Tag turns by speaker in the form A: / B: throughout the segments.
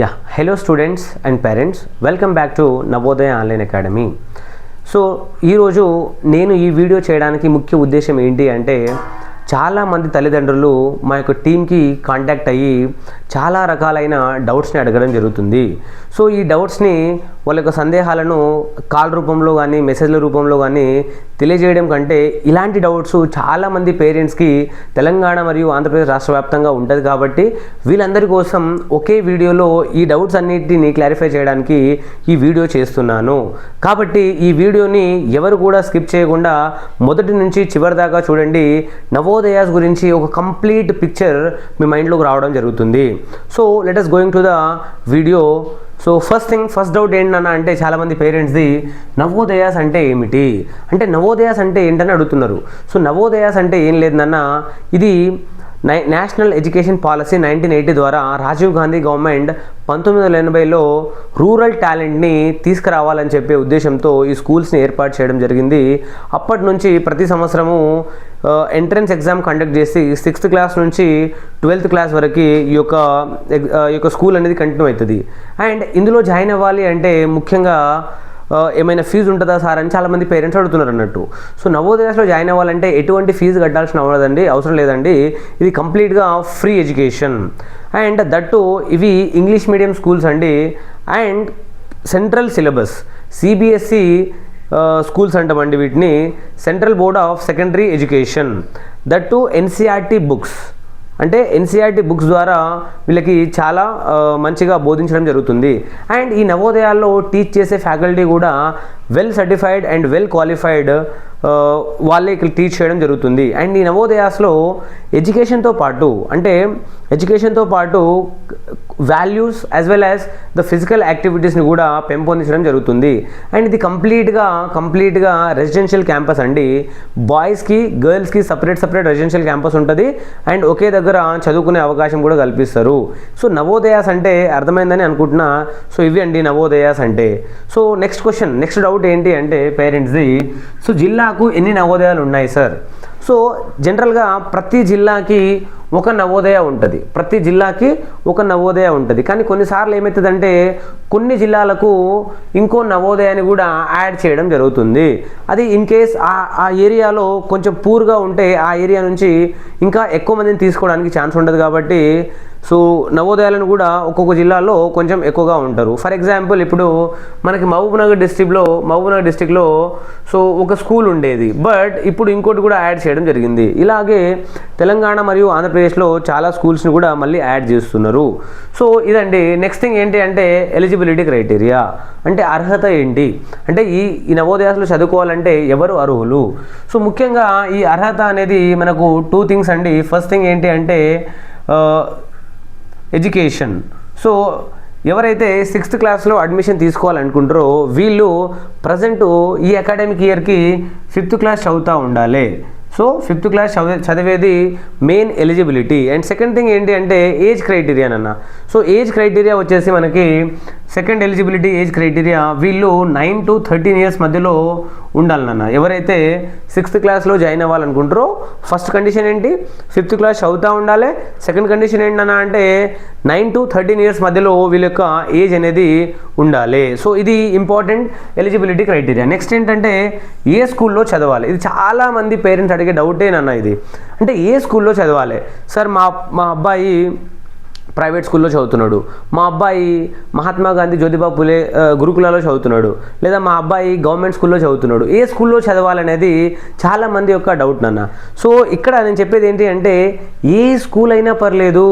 A: Yeah hello students and parents welcome back to Navodaya online academy so ఈరోజు నేను ఈ video చేయడానికి ముఖ్య ఉద్దేశం ఏంటి అంటే చాలామంది తల్లిదండ్రులు మా యొక్క టీంకి కాంటాక్ట్ అయ్యి చాలా రకాలైన డౌట్స్ని అడగడం జరుగుతుంది. సో ఈ డౌట్స్ని వాళ్ళ యొక్క సందేహాలను కాల్ రూపంలో కానీ మెసేజ్ల రూపంలో కానీ తెలియజేయడం కంటే ఇలాంటి డౌట్స్ చాలామంది పేరెంట్స్కి తెలంగాణ మరియు ఆంధ్రప్రదేశ్ రాష్ట్ర వ్యాప్తంగా ఉంటుంది కాబట్టి వీళ్ళందరి కోసం ఒకే వీడియోలో ఈ డౌట్స్ అన్నిటిని క్లారిఫై చేయడానికి ఈ వీడియో చేస్తున్నాను. కాబట్టి ఈ వీడియోని ఎవరు కూడా స్కిప్ చేయకుండా మొదటి నుంచి చివరి దాకా చూడండి. నవోదయాస్ గురించి ఒక కంప్లీట్ పిక్చర్ మీ మైండ్లోకి రావడం జరుగుతుంది. So let us going to the video so first thing first doubt ఏంటన్నా అంటే చాలామంది పేరెంట్స్ది నవోదయాస్ అంటే ఏమిటి? అంటే నవోదయాస్ అంటే ఏంటని అడుగుతున్నారు. సో నవోదయాస్ అంటే ఏం లేదన్నా ఇది national education policy nineteen eighty ద్వారా రాజీవ్ గాంధీ గవర్నమెంట్ పంతొమ్మిది వందల ఎనభైలో రూరల్ టాలెంట్ని తీసుకురావాలని చెప్పే ఉద్దేశంతో ఈ స్కూల్స్ని ఏర్పాటు చేయడం జరిగింది. అప్పటి నుంచి ప్రతి సంవత్సరము ఎంట్రన్స్ ఎగ్జామ్ కండక్ట్ చేసి సిక్స్త్ క్లాస్ నుంచి ట్వెల్త్ క్లాస్ వరకు ఈ యొక్క ఎగ్- ఈ యొక్క స్కూల్ అనేది కంటిన్యూ అవుతుంది. అండ్ ఇందులో జాయిన్ అవ్వాలి అంటే ముఖ్యంగా ఏమైనా ఫీజు ఉంటుందా సార్ అని చాలామంది పేరెంట్స్ అడుగుతున్నారు అన్నట్టు. సో నవోదయాస్లో జాయిన్ అవ్వాలంటే ఎటువంటి ఫీజు కట్టాల్సిన అవ్వదండి అవసరం లేదండి. ఇది కంప్లీట్గా ఫ్రీ ఎడ్యుకేషన్ అండ్ దట్టు ఇవి ఇంగ్లీష్ మీడియం స్కూల్స్ అండి. And central syllabus CBSE schools అంటామండి వీటిని. Central board of secondary education that NCERT books అంటే ఎన్సీఆర్టీ బుక్స్ ద్వారా వీళ్ళకి చాలా మంచిగా బోధించడం జరుగుతుంది. అండ్ ఈ నవోదయాల్లో టీచ్ చేసే ఫ్యాకల్టీ కూడా well certified and well qualified వాళ్ళే ఇక్కడ టీచ్ చేయడం జరుగుతుంది. అండ్ ఈ నవోదయాస్లో ఎడ్యుకేషన్తో పాటు అంటే ఎడ్యుకేషన్తో పాటు values as well as the physical యాక్టివిటీస్ని కూడా పెంపొందించడం జరుగుతుంది. అండ్ ఇది కంప్లీట్గా కంప్లీట్గా రెసిడెన్షియల్ క్యాంపస్ అండి. బాయ్స్కి గర్ల్స్కి సపరేట్ సపరేట్ రెసిడెన్షియల్ క్యాంపస్ ఉంటుంది. అండ్ ఒకే దగ్గర చదువుకునే అవకాశం కూడా కల్పిస్తారు. సో నవోదయాస్ అంటే అర్థమైందని అనుకుంటున్నా. సో ఇవి అండి నవోదయాస్ అంటే. So next question next doubt ఏంటి అంటే పేరెంట్స్ది సో జిల్లాకు ఎన్ని నవోదయాలు ఉన్నాయి సార్ సో జనరల్గా ప్రతి జిల్లాకి ఒక నవోదయ ఉంటుంది. ప్రతి జిల్లాకి ఒక నవోదయ ఉంటుంది. కానీ కొన్నిసార్లు ఏమవుతుందంటే కొన్ని జిల్లాలకు ఇంకో నవోదయాన్ని కూడా యాడ్ చేయడం జరుగుతుంది. అది ఇన్ కేస్ ఆ ఏరియాలో కొంచెం పూర్గా ఉంటే ఆ ఏరియా నుంచి ఇంకా ఎక్కువ మందిని తీసుకోవడానికి ఛాన్స్ ఉండదు కాబట్టి సో నవోదయాలను కూడా ఒక్కొక్క జిల్లాలో కొంచెం ఎక్కువగా ఉంటారు. ఫర్ ఎగ్జాంపుల్ ఇప్పుడు మనకి మహబూబ్నగర్ డిస్టిక్లో మహబూబ్నగర్ డిస్టిక్లో సో ఒక స్కూల్ ఉండేది. బట్ ఇప్పుడు ఇంకోటి కూడా యాడ్ చేయడం జరిగింది. ఇలాగే తెలంగాణ మరియు ఆంధ్రప్రదేశ్లో చాలా స్కూల్స్ని కూడా మళ్ళీ యాడ్ చేస్తున్నారు. సో ఇదండి నెక్స్ట్ థింగ్ ఏంటి అంటే ఎలిజిబిలిటీ క్రైటీరియా అంటే అర్హత ఏంటి? అంటే ఈ ఈ నవోదయాసులు చదువుకోవాలంటే ఎవరు అర్హులు? సో ముఖ్యంగా ఈ అర్హత అనేది మనకు టూ థింగ్స్ అండి. ఫస్ట్ థింగ్ ఏంటి అంటే ఎడ్యుకేషన్. సో ఎవరైతే సిక్స్త్ క్లాస్లో అడ్మిషన్ తీసుకోవాలనుకుంటారో వీళ్ళు ప్రజెంట్ ఈ అకాడమిక్ ఇయర్కి ఫిఫ్త్ క్లాస్ చదువుతూ ఉండాలి. సో ఫిఫ్త్ క్లాస్ చదివే చదివేది main eligibility. And second thing ఏంటి అంటే ఏజ్ క్రైటీరియా అన్న సో ఏజ్ క్రైటీరియా వచ్చేసి మనకి సెకండ్ ఎలిజిబిలిటీ ఏజ్ క్రైటీరియా వీళ్ళు నైన్ టు థర్టీన్ ఇయర్స్ మధ్యలో ఉండాలన్న ఎవరైతే సిక్స్త్ క్లాస్లో జాయిన్ అవ్వాలనుకుంటారో ఫస్ట్ కండిషన్ ఏంటి? ఫిఫ్త్ క్లాస్ చదువుతూ ఉండాలి. సెకండ్ కండిషన్ ఏంటన్నా అంటే నైన్ టు థర్టీన్ ఇయర్స్ మధ్యలో వీళ్ళ యొక్క ఏజ్ అనేది ఉండాలి. సో ఇది ఇంపార్టెంట్ ఎలిజిబిలిటీ క్రైటీరియా నెక్స్ట్ ఏంటంటే ఏ స్కూల్లో చదవాలి? ఇది చాలా మంది పేరెంట్స్ అడిగే డౌటేనన్న ఇది. అంటే ఏ స్కూల్లో చదవాలి? సార్ మా మా అబ్బాయి ప్రైవేట్ స్కూల్లో చదువుతున్నాడు. మా అబ్బాయి మహాత్మా గాంధీ జ్యోతిబా పులే గురుకులలో చదువుతున్నాడు. లేదా మా అబ్బాయి గవర్నమెంట్ స్కూల్లో చదువుతున్నాడు. ఏ స్కూల్లో చదవాలనేది చాలా మంది యొక్క డౌట్ నాన్న. సో ఇక్కడ నేను చెప్పేది ఏంటి అంటే ఏ స్కూల్ అయినా పర్లేదు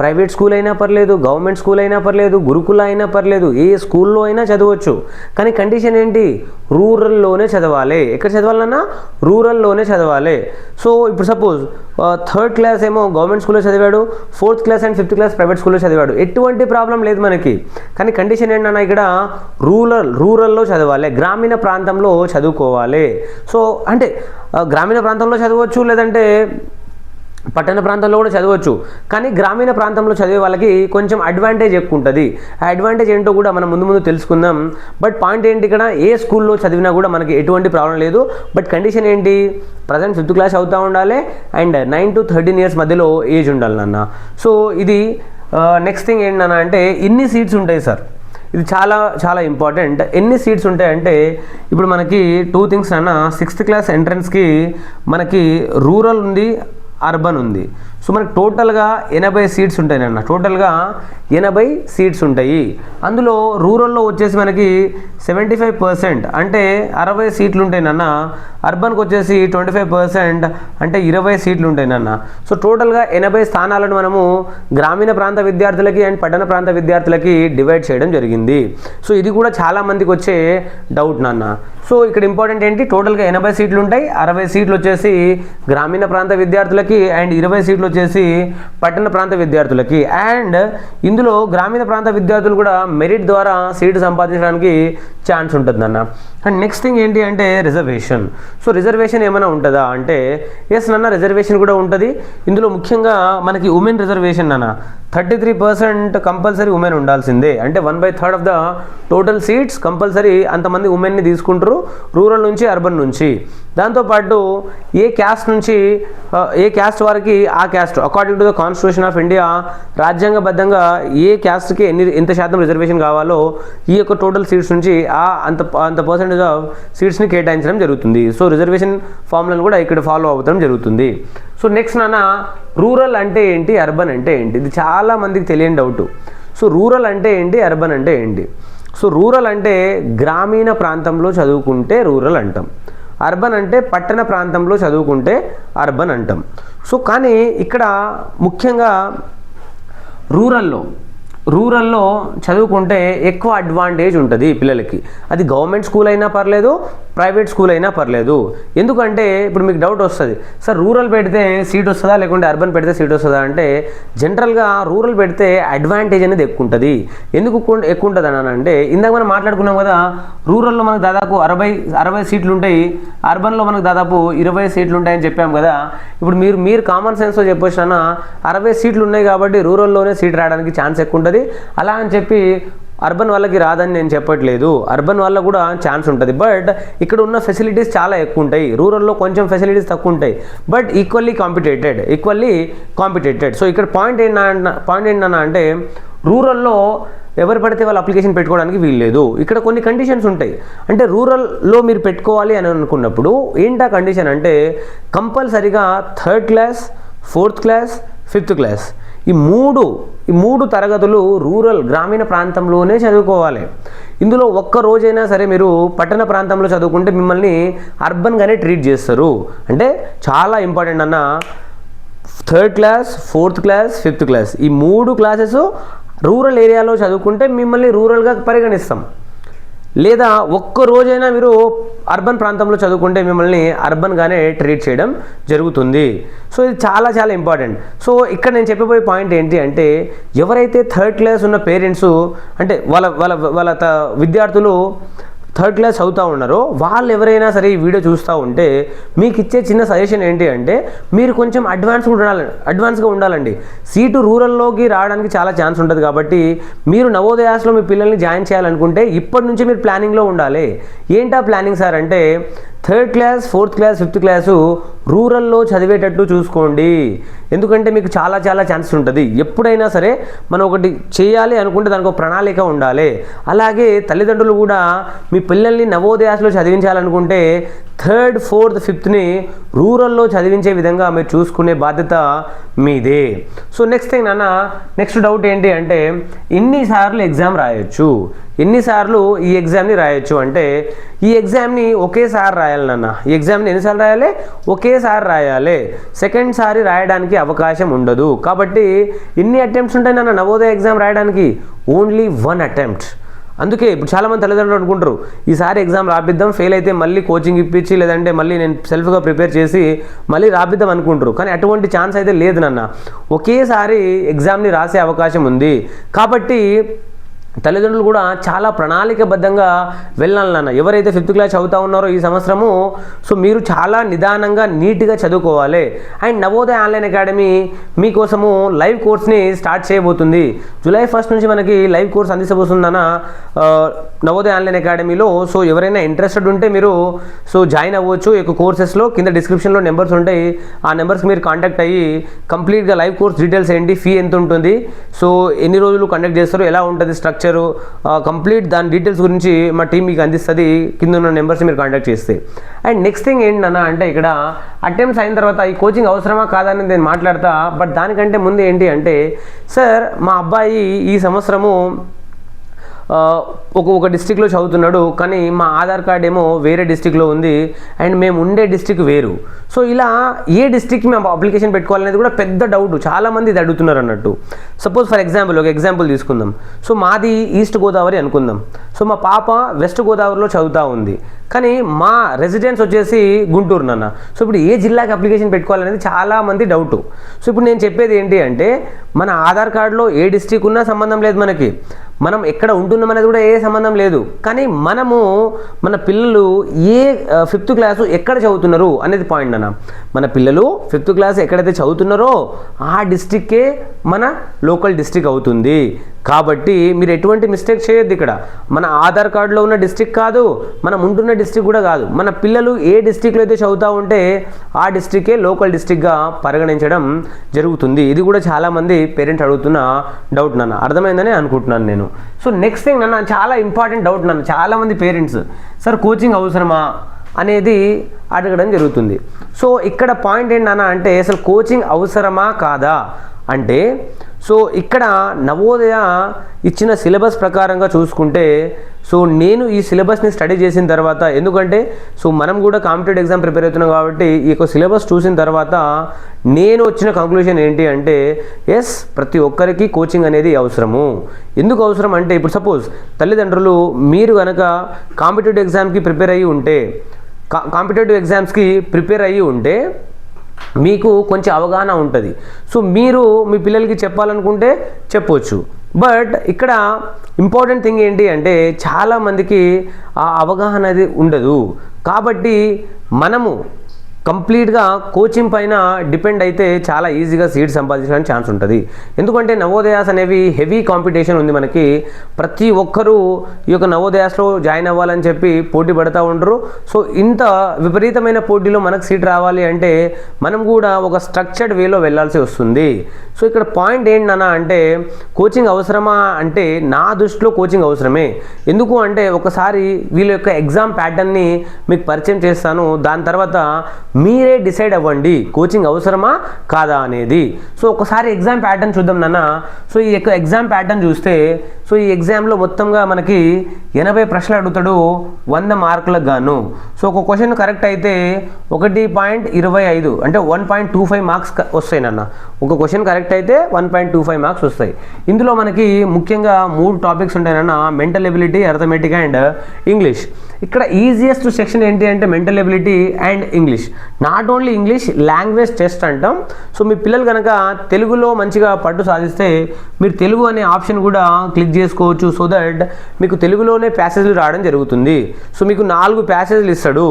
A: ప్రైవేట్ స్కూల్ అయినా పర్లేదు గవర్నమెంట్ స్కూల్ అయినా పర్లేదు గురుకుల అయినా పర్లేదు ఏ స్కూల్లో అయినా చదవచ్చు. కానీ కండిషన్ ఏంటి? రూరల్లోనే చదవాలి. ఎక్కడ చదవాలన్నా? రూరల్లోనే చదవాలి. సో ఇప్పుడు సపోజ్ థర్డ్ క్లాస్ ఏమో గవర్నమెంట్ స్కూల్లో చదివాడు fourth class and fifth class private స్కూల్లో చదివాడు. ఎటువంటి ప్రాబ్లం లేదు మనకి. కానీ కండిషన్ ఏంటన్నా ఇక్కడ రూరల్ రూరల్లో చదవాలి. గ్రామీణ ప్రాంతంలో చదువుకోవాలి. సో అంటే గ్రామీణ ప్రాంతంలో చదవచ్చు లేదంటే పట్టణ ప్రాంతంలో కూడా చదవచ్చు. కానీ గ్రామీణ ప్రాంతంలో చదివే వాళ్ళకి కొంచెం అడ్వాంటేజ్ ఎక్కువ ఉంటుంది. ఆ అడ్వాంటేజ్ ఏంటో కూడా మనం ముందు ముందు తెలుసుకుందాం. బట్ పాయింట్ ఏంటి ఇక్కడ? ఏ స్కూల్లో చదివినా కూడా మనకి ఎటువంటి ప్రాబ్లం లేదు. బట్ కండిషన్ ఏంటి? ప్రజెంట్ ఫిఫ్త్ క్లాస్ అవుతూ ఉండాలి. And nine to thirteen years మధ్యలో ఏజ్ ఉండాలి నాన్న. సో ఇది నెక్స్ట్ థింగ్ ఏంటన్నా అంటే ఎన్ని సీట్స్ ఉంటాయి సార్? ఇది చాలా చాలా ఇంపార్టెంట్ ఎన్ని సీట్స్ ఉంటాయంటే ఇప్పుడు మనకి టూ థింగ్స్ అన్న సిక్స్త్ క్లాస్ ఎంట్రన్స్కి మనకి రూరల్ ఉంది. అర్బన్ ఉంది. సో మనకు టోటల్గా ఎనభై సీట్స్ ఉంటాయి అన్న టోటల్గా ఎనభై సీట్స్ ఉంటాయి. అందులో రూరల్లో వచ్చేసి మనకి సెవెంటీ ఫైవ్ పర్సెంట్ అంటే అరవై సీట్లు ఉంటాయి నాన్న. అర్బన్కి వచ్చేసి ట్వంటీ ఫైవ్ పర్సెంట్ అంటే ఇరవై సీట్లు ఉంటాయి నాన్న. సో టోటల్గా ఎనభై స్థానాలను మనము గ్రామీణ ప్రాంత విద్యార్థులకి అండ్ పట్టణ ప్రాంత విద్యార్థులకి డివైడ్ చేయడం జరిగింది. సో ఇది కూడా చాలా మందికి వచ్చే డౌట్ నాన్న. సో ఇక్కడ ఇంపార్టెంట్ ఏంటి? టోటల్గా ఎనభై సీట్లు ఉంటాయి. అరవై సీట్లు వచ్చేసి గ్రామీణ ప్రాంత విద్యార్థులకి అండ్ ఇరవై సీట్లు వచ్చేసి పట్టణ ప్రాంత విద్యార్థులకి అండ్ ఇందులో గ్రామీణ ప్రాంత విద్యార్థులు కూడా మెరిట్ ద్వారా సీటు సంపాదించడానికి ఛాన్స్ ఉంటుందన్న అండ్ నెక్స్ట్ థింగ్ ఏంటి అంటే రిజర్వేషన్. సో రిజర్వేషన్ ఏమైనా ఉంటుందా? అంటే ఎస్ నాన్న రిజర్వేషన్ కూడా ఉంటుంది. ఇందులో ముఖ్యంగా మనకి ఉమెన్ రిజర్వేషన్ అన్న thirty three percent compulsory women ఉండాల్సిందే. అంటే one by third of the total seats compulsory అంతమంది ఉమెన్ని తీసుకుంటారు రూరల్ నుంచి అర్బన్ నుంచి. దాంతోపాటు ఏ క్యాస్ట్ నుంచి ఏ క్యాస్ట్ వారికి ఆ caste according to the constitution of India రాజ్యాంగబద్ధంగా ఏ క్యాస్ట్కి ఎన్ని ఎంత శాతం రిజర్వేషన్ కావాలో ఈ యొక్క టోటల్ సీట్స్ నుంచి ఆ అంత అంత పర్సెంటేజ్ ఆఫ్ సీట్స్ని కేటాయించడం జరుగుతుంది. సో రిజర్వేషన్ ఫార్ములను కూడా ఇక్కడ ఫాలో అవ్వడం జరుగుతుంది. సో నెక్స్ట్ నాన్న రూరల్ అంటే ఏంటి అర్బన్ అంటే ఏంటి? ఇది చాలా మందికి తెలియని డౌట్ సో రూరల్ అంటే ఏంటి అర్బన్ అంటే ఏంటి? సో రూరల్ అంటే గ్రామీణ ప్రాంతంలో చదువుకుంటే రూరల్ అంటాం. అర్బన్ అంటే పట్టణ ప్రాంతంలో చదువుకుంటే అర్బన్ అంటాం. సో కానీ ఇక్కడ ముఖ్యంగా రూరల్లో రూరల్లో చదువుకుంటే ఎక్కువ అడ్వాంటేజ్ ఉంటుంది పిల్లలకి. అది గవర్నమెంట్ స్కూల్ అయినా పర్లేదు ప్రైవేట్ స్కూల్ అయినా పర్లేదు. ఎందుకంటే ఇప్పుడు మీకు డౌట్ వస్తుంది సార్ రూరల్ పెడితే సీట్ వస్తుందా? లేకుంటే అర్బన్ పెడితే సీట్ వస్తుందా? అంటే జనరల్గా రూరల్ పెడితే అడ్వాంటేజ్ అనేది ఎక్కువ ఉంటుంది. ఎందుకు ఎక్కువ- ఉంటుంది అని అంటే ఇందాక మనం మాట్లాడుకున్నాం కదా రూరల్లో మనకు దాదాపు అరవై అరవై సీట్లు ఉంటాయి అర్బన్లో మనకు దాదాపు ఇరవై సీట్లు ఉంటాయని చెప్పాం కదా. ఇప్పుడు మీరు మీరు కామన్ సెన్స్తో చెప్పొచ్చిన అరవై సీట్లు ఉన్నాయి కాబట్టి రూరల్లోనే సీట్ రావడానికి ఛాన్స్ ఎక్కువ ఉంటుంది. అలా అని చెప్పి అర్బన్ వాళ్ళకి రాదని నేను చెప్పట్లేదు. అర్బన్ వాళ్ళకు కూడా ఛాన్స్ ఉంటుంది. బట్ ఇక్కడ ఉన్న ఫెసిలిటీస్ చాలా ఎక్కువ ఉంటాయి. రూరల్లో కొంచెం ఫెసిలిటీస్ తక్కువ ఉంటాయి. But equally competed equally competed. So ఇక్కడ పాయింట్ ఏంటన్నా పాయింట్ ఏంటన్నా అంటే రూరల్లో ఎవరు పడితే వాళ్ళు అప్లికేషన్ పెట్టుకోవడానికి వీల్లేదు ఇక్కడ కొన్ని కండిషన్స్ ఉంటాయి. అంటే రూరల్లో మీరు పెట్టుకోవాలి అని అనుకున్నప్పుడు ఏంటా కండిషన్ అంటే కంపల్సరిగా third class fourth class fifth class. ఈ మూడు ఈ మూడు తరగతులు రూరల్ గ్రామీణ ప్రాంతంలోనే చదువుకోవాలి. ఇందులో ఒక్క రోజైనా సరే మీరు పట్టణ ప్రాంతంలో చదువుకుంటే మిమ్మల్ని అర్బన్గానే ట్రీట్ చేస్తారు. అంటే చాలా ఇంపార్టెంట్ అన్న third class fourth class fifth class ఈ మూడు క్లాసెస్ రూరల్ ఏరియాలో చదువుకుంటే మిమ్మల్ని రూరల్గా పరిగణిస్తాం. లేదా ఒక్క రోజైనా మీరు అర్బన్ ప్రాంతంలో చదువుకుంటే మిమ్మల్ని అర్బన్గానే ట్రీట్ చేయడం జరుగుతుంది. సో ఇది చాలా చాలా ఇంపార్టెంట్. సో ఇక్కడ నేను చెప్పబోయే పాయింట్ ఏంటి అంటే ఎవరైతే థర్డ్ క్లాస్ ఉన్న పేరెంట్స్ అంటే వాళ్ళ వాళ్ళ వాళ్ళ త- విద్యార్థులు థర్డ్ క్లాస్ చదువుతూ ఉన్నారో వాళ్ళు ఎవరైనా సరే ఈ వీడియో చూస్తూ ఉంటే మీకు ఇచ్చే చిన్న సజెషన్ ఏంటి అంటే మీరు కొంచెం అడ్వాన్స్గా ఉండాలి అడ్వాన్స్గా ఉండాలండి. సీటు రూరల్లోకి రావడానికి చాలా ఛాన్స్ ఉంటుంది కాబట్టి మీరు నవోదయాస్లో మీ పిల్లల్ని జాయిన్ చేయాలనుకుంటే ఇప్పటి నుంచి మీరు ప్లానింగ్లో ఉండాలి. ఏంటా ప్లానింగ్ సార్ అంటే third class fourth class fifth class రూరల్లో చదివేటట్టు చూసుకోండి. ఎందుకంటే మీకు చాలా చాలా ఛాన్సెస్ ఉంటుంది. ఎప్పుడైనా సరే మనం ఒకటి చేయాలి అనుకుంటే దానికి ఒక ప్రణాళిక ఉండాలి. అలాగే తల్లిదండ్రులు కూడా మీ పిల్లల్ని నవోదయాసలో చదివించాలనుకుంటే థర్డ్ ఫోర్త్ ఫిఫ్త్ని రూరల్లో చదివించే విధంగా మీరు చూసుకునే బాధ్యత మీదే. సో నెక్స్ట్ థింగ్ నాన్న నెక్స్ట్ డౌట్ ఏంటి అంటే ఎన్నిసార్లు ఎగ్జామ్ రాయొచ్చు? ఎన్నిసార్లు ఈ ఎగ్జామ్ని రాయొచ్చు? అంటే ఈ ఎగ్జామ్ని ఒకేసారి రాయాలి నాన్న. ఈ ఎగ్జామ్ని ఎన్నిసార్లు రాయాలి? ఒకే ఒకేసారి రాయాలి. సెకండ్ సారి రాయడానికి అవకాశం ఉండదు. కాబట్టి ఎన్ని అటెంప్ట్స్ ఉంటాయి నాన్న నవోదయ ఎగ్జామ్ రాయడానికి. ఓన్లీ వన్ అటెంప్ట్ అందుకే ఇప్పుడు చాలామంది తల్లిదండ్రులు అనుకుంటారు ఈసారి ఎగ్జామ్ రాపిద్దాం ఫెయిల్ అయితే మళ్ళీ కోచింగ్ ఇప్పించి లేదంటే మళ్ళీ నేను సెల్ఫ్గా ప్రిపేర్ చేసి మళ్ళీ రాపిద్దాం అనుకుంటారు. కానీ అటువంటి ఛాన్స్ అయితే లేదు నాన్న. ఒకేసారి ఎగ్జామ్ని రాసే అవకాశం ఉంది. కాబట్టి తల్లిదండ్రులు కూడా చాలా ప్రణాళికబద్ధంగా వెళ్ళాలన్న ఎవరైతే ఫిఫ్త్ క్లాస్ చదువుతా ఉన్నారో ఈ సంవత్సరము సో మీరు చాలా నిదానంగా నీట్గా చదువుకోవాలి. అండ్ నవోదయ ఆన్లైన్ అకాడమీ మీకోసము లైవ్ కోర్స్ని స్టార్ట్ చేయబోతుంది. జూలై ఫస్ట్ నుంచి మనకి లైవ్ కోర్స్ అందించబోతుందన్న నవోదయ ఆన్లైన్ అకాడమీలో. సో ఎవరైనా ఇంట్రెస్టెడ్ ఉంటే మీరు సో జాయిన్ అవ్వచ్చు. ఈ యొక్క కోర్సెస్లో కింద డిస్క్రిప్షన్లో నెంబర్స్ ఉంటాయి. ఆ నెంబర్స్కి మీరు కాంటాక్ట్ అయ్యి కంప్లీట్గా లైవ్ కోర్స్ డీటెయిల్స్ ఏంటి ఫీ ఎంత ఉంటుంది సో ఎన్ని రోజులు కండక్ట్ చేస్తారు ఎలా ఉంటుంది స్ట్రక్చర్ కంప్లీట్ దాని డీటెయిల్స్ గురించి మా టీం మీకు అందిస్తుంది. కింద ఉన్న నెంబర్స్ మీరు కాంటాక్ట్ చేస్తే. అండ్ నెక్స్ట్ థింగ్ ఏంటన్నా అంటే ఇక్కడ అటెంప్ట్స్ అయిన తర్వాత ఈ కోచింగ్ అవసరమా కాదని నేను మాట్లాడతా. బట్ దానికంటే ముందు ఏంటి అంటే సార్ మా అబ్బాయి ఈ సంవత్సరము ఒక ఒక డిస్టిక్లో చదువుతున్నాడు కానీ మా ఆధార్ కార్డ్ ఏమో వేరే డిస్టిక్లో ఉంది అండ్ మేము ఉండే డిస్టిక్ వేరు. సో ఇలా ఏ డిస్టిక్ మేము అప్లికేషన్ పెట్టుకోవాలనేది కూడా పెద్ద డౌట్ చాలామంది ఇది అడుగుతున్నారు అన్నట్టు. సపోజ్ ఫర్ ఎగ్జాంపుల్ ఒక ఎగ్జాంపుల్ తీసుకుందాం. సో మాది ఈస్ట్ గోదావరి అనుకుందాం. సో మా పాప వెస్ట్ గోదావరిలో చదువుతూ ఉంది. కానీ మా రెసిడెన్స్ వచ్చేసి గుంటూరు నాన్న. సో ఇప్పుడు ఏ జిల్లాకి అప్లికేషన్ పెట్టుకోవాలనేది చాలా మంది డౌట్ సో ఇప్పుడు నేను చెప్పేది ఏంటి అంటే మన ఆధార్ కార్డులో ఏ డిస్టిక్ ఉన్నా సంబంధం లేదు మనకి. మనం ఎక్కడ ఉంటున్నాం అనేది కూడా ఏ సంబంధం లేదు. కానీ మనము మన పిల్లలు ఏ ఫిఫ్త్ క్లాసు ఎక్కడ చదువుతున్నారు అనేది పాయింట్ అన్న. మన పిల్లలు ఫిఫ్త్ క్లాస్ ఎక్కడైతే చదువుతున్నారో ఆ డిస్టిక్కే మన లోకల్ డిస్టిక్ అవుతుంది. కాబట్టి మీరు ఎటువంటి మిస్టేక్ చేయొద్దు ఇక్కడ. మన ఆధార్ కార్డులో ఉన్న డిస్టిక్ కాదు మనం ఉంటున్న డిస్టిక్ కూడా కాదు. మన పిల్లలు ఏ డిస్టిక్లో అయితే చదువుతూ ఉంటే ఆ డిస్టిక్కే లోకల్ డిస్టిక్గా పరిగణించడం జరుగుతుంది. ఇది కూడా చాలామంది పేరెంట్స్ అడుగుతున్న డౌట్ నన్ను. అర్థమైందని అనుకుంటున్నాను నేను. సో నెక్స్ట్ థింగ్ నన్ను చాలా ఇంపార్టెంట్ డౌట్ నన్ను. చాలామంది పేరెంట్స్ సార్ కోచింగ్ అవసరమా? అనేది అడగడం జరుగుతుంది. సో ఇక్కడ పాయింట్ ఏంటన్నా అంటే అసలు కోచింగ్ అవసరమా కాదా? అంటే సో ఇక్కడ నవోదయ ఇచ్చిన సిలబస్ ప్రకారంగా చూసుకుంటే సో నేను ఈ సిలబస్ని స్టడీ చేసిన తర్వాత ఎందుకంటే సో మనం కూడా కాంపిటేటివ్ ఎగ్జామ్ ప్రిపేర్ అవుతున్నాం కాబట్టి ఈ యొక్క సిలబస్ చూసిన తర్వాత నేను వచ్చిన కంక్లూషన్ ఏంటి అంటే ఎస్ ప్రతి ఒక్కరికి కోచింగ్ అనేది అవసరము. ఎందుకు అవసరం అంటే ఇప్పుడు సపోజ్ తల్లిదండ్రులు మీరు కనుక కాంపిటేటివ్ ఎగ్జామ్కి ప్రిపేర్ అయ్యి ఉంటే కా కాంపిటేటివ్ ఎగ్జామ్స్కి ప్రిపేర్ అయ్యి ఉంటే మీకు కొంచెం అవగాహన ఉంటుంది. సో మీరు మీ పిల్లలకి చెప్పాలనుకుంటే చెప్పొచ్చు. బట్ ఇక్కడ ఇంపార్టెంట్ థింగ్ ఏంటి అంటే చాలామందికి ఆ అవగాహన అది ఉండదు. కాబట్టి మనము కంప్లీట్గా కోచింగ్ పైన డిపెండ్ అయితే చాలా ఈజీగా సీట్ సంపాదించడానికి ఛాన్స్ ఉంటుంది. ఎందుకంటే నవోదయాస్ అనేవి హెవీ కాంపిటీషన్ ఉంది మనకి. ప్రతి ఒక్కరూ ఈ యొక్క నవోదయాస్లో జాయిన్ అవ్వాలని చెప్పి పోటీ పడుతూ ఉండరు. సో ఇంత విపరీతమైన పోటీలో మనకు సీట్ రావాలి అంటే మనం కూడా ఒక స్ట్రక్చర్డ్ వేలో వెళ్ళాల్సి వస్తుంది. సో ఇక్కడ పాయింట్ ఏంటన్నా అంటే కోచింగ్ అవసరమా అంటే నా దృష్టిలో కోచింగ్ అవసరమే. ఎందుకు అంటే ఒకసారి వీళ్ళ యొక్క ఎగ్జామ్ ప్యాటర్న్ని మీకు పరిచయం చేస్తాను. దాని తర్వాత మీరే డిసైడ్ అవ్వండి. కోచింగ్ అవసరమా? కాదా అనేది. సో ఒకసారి ఎగ్జామ్ ప్యాటర్న్ చూద్దాం నాన్న. సో ఈ యొక్క ఎగ్జామ్ ప్యాటర్న్ చూస్తే సో ఈ ఎగ్జామ్లో మొత్తంగా మనకి ఎనభై ప్రశ్నలు అడుగుతాడు వంద మార్కులకు గాను. సో ఒక క్వశ్చన్ కరెక్ట్ అయితే ఒకటి పాయింట్ ఇరవై ఐదు అంటే one point two five marks వస్తాయి నాన్న. ఒక క్వశ్చన్ కరెక్ట్ అయితే one point two five marks వస్తాయి. ఇందులో మనకి ముఖ్యంగా మూడు topics ఉంటాయన్న mental ability arithmetic and English ఇక్కడ ఈజియెస్ట్ సెక్షన్ ఏంటి అంటే mental ability and English not only English language test అంటాం. సో మీ పిల్లలు కనుక తెలుగులో మంచిగా పట్టు సాధిస్తే మీరు తెలుగు అనే ఆప్షన్ కూడా క్లిక్ చేసుకోవచ్చు సో దట్ మీకు తెలుగులోనే ప్యాసేజ్లు రావడం జరుగుతుంది. సో మీకు నాలుగు ప్యాసేజ్లు ఇస్తాడు.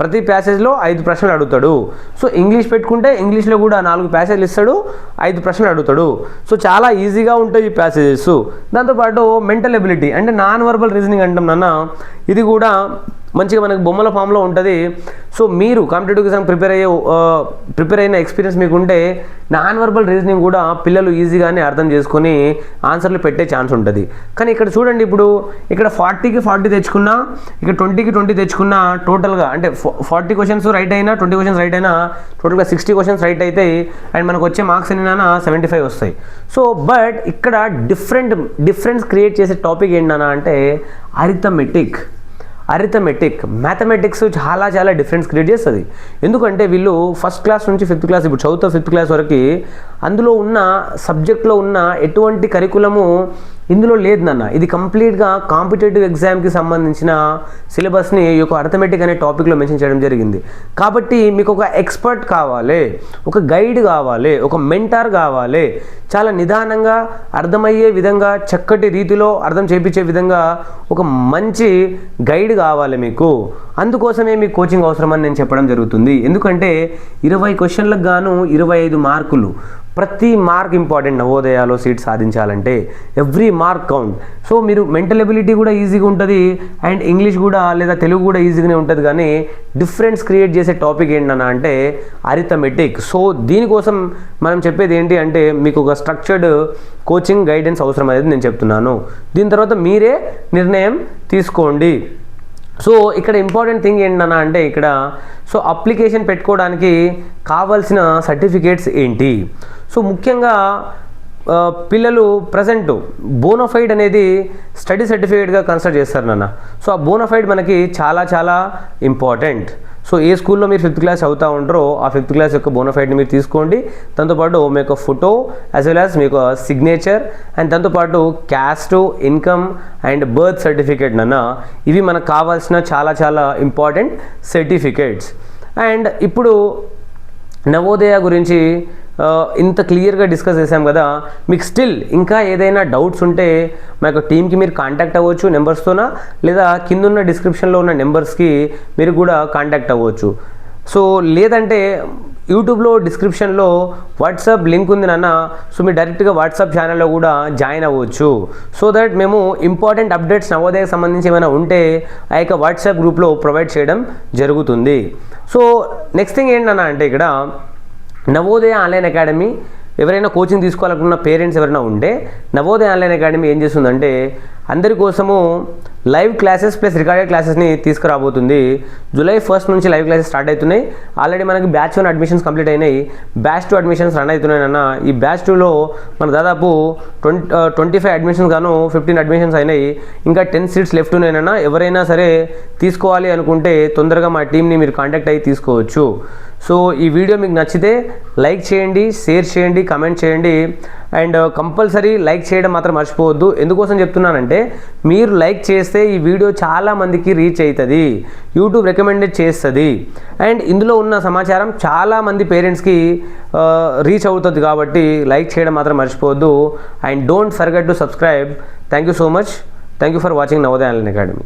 A: ప్రతి ప్యాసేజ్లో ఐదు ప్రశ్నలు అడుగుతాడు. సో ఇంగ్లీష్ పెట్టుకుంటే ఇంగ్లీష్లో కూడా నాలుగు ప్యాసేజ్లు ఇస్తాడు ఐదు ప్రశ్నలు అడుగుతాడు. సో చాలా ఈజీగా ఉంటాయి ఈ ప్యాసేజెస్ దాంతోపాటు మెంటల్ ఎబిలిటీ అంటే నాన్ వర్బల్ రీజనింగ్ అంటాం నాన్న. ఇది కూడా మంచిగా మనకు బొమ్మల ఫామ్లో ఉంటుంది. సో మీరు కాంపిటేటివ్ ఎగ్జామ్ ప్రిపేర్ అయ్యే ప్రిపేర్ అయిన ఎక్స్పీరియన్స్ మీకు ఉంటే నాన్ వర్బల్ రీజనింగ్ కూడా పిల్లలు ఈజీగానే అర్థం చేసుకొని ఆన్సర్లు పెట్టే ఛాన్స్ ఉంటుంది. కానీ ఇక్కడ చూడండి ఇప్పుడు ఇక్కడ ఫార్టీకి ఫార్టీ తెచ్చుకున్నా ఇక్కడ ట్వంటీకి ట్వంటీ తెచ్చుకున్నా టోటల్గా అంటే ఫార్టీ క్వశ్చన్స్ రైట్ అయినా ట్వంటీ క్వశ్చన్స్ రైట్ అయినా టోటల్గా సిక్స్టీ క్వశ్చన్స్ రైట్ అవుతాయి అండ్ మనకు వచ్చే మార్క్స్ ఎన్ని సెవెంటీ ఫైవ్ వస్తాయి. సో బట్ ఇక్కడ డిఫరెంట్ డిఫరెన్స్ క్రియేట్ చేసే టాపిక్ ఏంటన్నా అంటే అరిథమెటిక్ అరిథమెటిక్ మ్యాథమెటిక్స్ చాలా చాలా డిఫరెన్స్ క్రియేట్ చేస్తుంది. ఎందుకంటే వీళ్ళు ఫస్ట్ క్లాస్ నుంచి ఫిఫ్త్ క్లాస్ ఇప్పుడు చదువుతా ఫిఫ్త్ క్లాస్ వరకు అందులో ఉన్న సబ్జెక్ట్లో ఉన్న ఎటువంటి కరికులము ఇందులో లేదు నాన్న. ఇది కంప్లీట్గా కాంపిటేటివ్ ఎగ్జామ్కి సంబంధించిన సిలబస్ని ఈ యొక్క అర్థమెటిక్ అనే టాపిక్లో మెన్షన్ చేయడం జరిగింది. కాబట్టి మీకు ఒక ఎక్స్పర్ట్ కావాలి ఒక గైడ్ కావాలి ఒక మెంటార్ కావాలి. చాలా నిదానంగా అర్థమయ్యే విధంగా చక్కటి రీతిలో అర్థం చేపించే విధంగా ఒక మంచి గైడ్ కావాలి మీకు. అందుకోసమే మీకు కోచింగ్ అవసరమని నేను చెప్పడం జరుగుతుంది. ఎందుకంటే ఇరవై క్వశ్చన్లకు గాను ఇరవై ఐదు మార్కులు ప్రతి మార్క్ ఇంపార్టెంట్ నవోదయాలో సీట్ సాధించాలంటే ఎవ్రీ మార్క్ కౌంట్ సో మీరు మెంటల్ ఎబిలిటీ కూడా ఈజీగా ఉంటుంది అండ్ ఇంగ్లీష్ కూడా లేదా తెలుగు కూడా ఈజీగానే ఉంటుంది కానీ డిఫరెన్స్ క్రియేట్ చేసే టాపిక్ ఏంటన్నా అంటే అరిథమెటిక్ సో దీనికోసం మనం చెప్పేది ఏంటి అంటే మీకు ఒక స్ట్రక్చర్డ్ కోచింగ్ గైడెన్స్ అవసరం అనేది నేను చెప్తున్నాను. దీని తర్వాత మీరే నిర్ణయం తీసుకోండి. సో ఇక్కడ ఇంపార్టెంట్ థింగ్ ఏంటన్నా అంటే ఇక్కడ సో అప్లికేషన్ పెట్టుకోవడానికి కావాల్సిన సర్టిఫికేట్స్ ఏంటి? సో ముఖ్యంగా పిల్లలు ప్రజెంట్ బోనఫైడ్ అనేది స్టడీ సర్టిఫికేట్గా కన్సిడర్ చేస్తారు నాన్న. సో ఆ బోనఫైడ్ మనకి చాలా చాలా ఇంపార్టెంట్ సో ఏ స్కూల్లో మీరు ఫిఫ్త్ క్లాస్ అవుతా ఉంటారో ఆ ఫిఫ్త్ క్లాస్ యొక్క బోనఫైడ్ని మీరు తీసుకోండి. దాంతోపాటు మీ యొక్క ఫోటో యాజ్ వెల్ యాజ్ మీ యొక్క సిగ్నేచర్ అండ్ దాంతోపాటు caste income and birth certificate నన్న. ఇవి మనకు కావాల్సిన చాలా చాలా ఇంపార్టెంట్ సర్టిఫికేట్స్ అండ్ ఇప్పుడు నవోదయ గురించి ఇంత క్లియర్గా డిస్కస్ చేసాం కదా. మీకు స్టిల్ ఇంకా ఏదైనా డౌట్స్ ఉంటే మా యొక్క టీంకి మీరు కాంటాక్ట్ అవ్వచ్చు నెంబర్స్తోనా? లేదా కిందున్న డిస్క్రిప్షన్లో ఉన్న నెంబర్స్కి మీరు కూడా కాంటాక్ట్ అవ్వచ్చు. సో లేదంటే యూట్యూబ్లో డిస్క్రిప్షన్లో వాట్సాప్ లింక్ ఉంది నాన్న. సో మీరు డైరెక్ట్గా వాట్సాప్ ఛానల్లో కూడా జాయిన్ అవ్వచ్చు. సో దట్ మేము ఇంపార్టెంట్ అప్డేట్స్ నవోదయకు సంబంధించి ఏమైనా ఉంటే ఆ యొక్క వాట్సాప్ గ్రూప్లో ప్రొవైడ్ చేయడం జరుగుతుంది. సో నెక్స్ట్ థింగ్ ఏంటన్నా అంటే ఇక్కడ నవోదయ ఆన్లైన్ అకాడమీ ఎవరైనా కోచింగ్ తీసుకోవాలనుకున్న పేరెంట్స్ ఎవరైనా ఉంటే నవోదయ ఆన్లైన్ అకాడమీ ఏం చేస్తుందంటే అందరి కోసము లైవ్ క్లాసెస్ ప్లస్ రికార్డెడ్ క్లాసెస్ని తీసుకురాబోతుంది. జూలై ఫస్ట్ నుంచి లైవ్ క్లాసెస్ స్టార్ట్ అవుతున్నాయి. ఆల్రెడీ మనకి బ్యాచ్ వన్ అడ్మిషన్స్ కంప్లీట్ అయినాయి. బ్యాచ్ టూ అడ్మిషన్స్ రన్ అవుతున్నాయన్న ఈ బ్యాచ్ టూలో మన దాదాపు ట్వంటీ ట్వంటీ ఫైవ్ అడ్మిషన్స్ గాను ఫిఫ్టీన్ అడ్మిషన్స్ అయినాయి. ఇంకా టెన్ సీట్స్ లెఫ్ట్ ఉన్నాయన్న ఎవరైనా సరే తీసుకోవాలి అనుకుంటే తొందరగా మా టీంని మీరు కాంటాక్ట్ అయ్యి తీసుకోవచ్చు. సో ఈ వీడియో మీకు నచ్చితే లైక్ చేయండి షేర్ చేయండి కమెంట్ చేయండి. అండ్ కంపల్సరీ లైక్ చేయడం మాత్రం మర్చిపోవద్దు. ఎందుకోసం చెప్తున్నానంటే మీరు లైక్ చేస్తే ఈ వీడియో చాలా మందికి రీచ్ అవుతుంది యూట్యూబ్ రికమెండెడ్ చేస్తుంది. అండ్ ఇందులో ఉన్న సమాచారం చాలామంది పేరెంట్స్కి రీచ్ అవుతుంది కాబట్టి లైక్ చేయడం మాత్రం మర్చిపోవద్దు. And don't forget to subscribe. Thank you so much. Thank you for watching Navodaya online academy.